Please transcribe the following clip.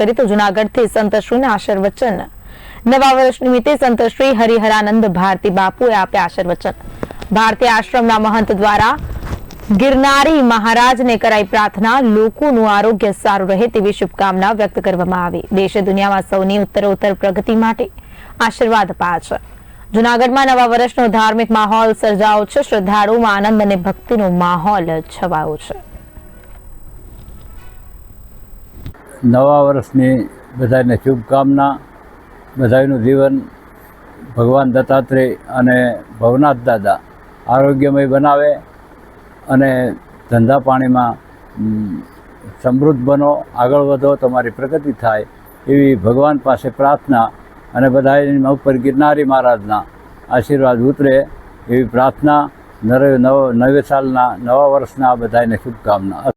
કરી તો જુનાગઢથી સંતશ્રીના આશીર્વચન. નવા વર્ષ નિમિત્તે સંતશ્રી હરિહરાનંદ ભારતી બાપુએ આપ્યા આશીર્વચન. ભારતીય આશ્રમના મહંત દ્વારા ગિરનારી મહારાજને કરાઈ પ્રાર્થના, લોકોનું આરોગ્ય સારું રહે તેવી શુભકામના વ્યક્ત કરવામાં આવી. દેશે દુનિયામાં સૌની ઉત્તરોત્તર પ્રગતિ માટે આશીર્વાદ અપાયા છે. જુનાગઢમાં નવા વર્ષનો ધાર્મિક માહોલ સર્જાયો છે. શ્રદ્ધાળુમાં આનંદ અને ભક્તિનો માહોલ છવાયો છે. નવા વર્ષની બધાને શુભકામના, બધાનું જીવન ભગવાન દત્તાત્રેય અને ભવનાથ દાદા આરોગ્યમય બનાવે અને ધંધા પાણીમાં સમૃદ્ધ બનો, આગળ વધો, તમારી પ્રગતિ થાય એવી ભગવાન પાસે પ્રાર્થના અને બધા ઉપર ગિરનારી મહારાજના આશીર્વાદ ઉતરે એવી પ્રાર્થના નરે નવ નવે સાલના નવા વર્ષના બધાને શુભકામના.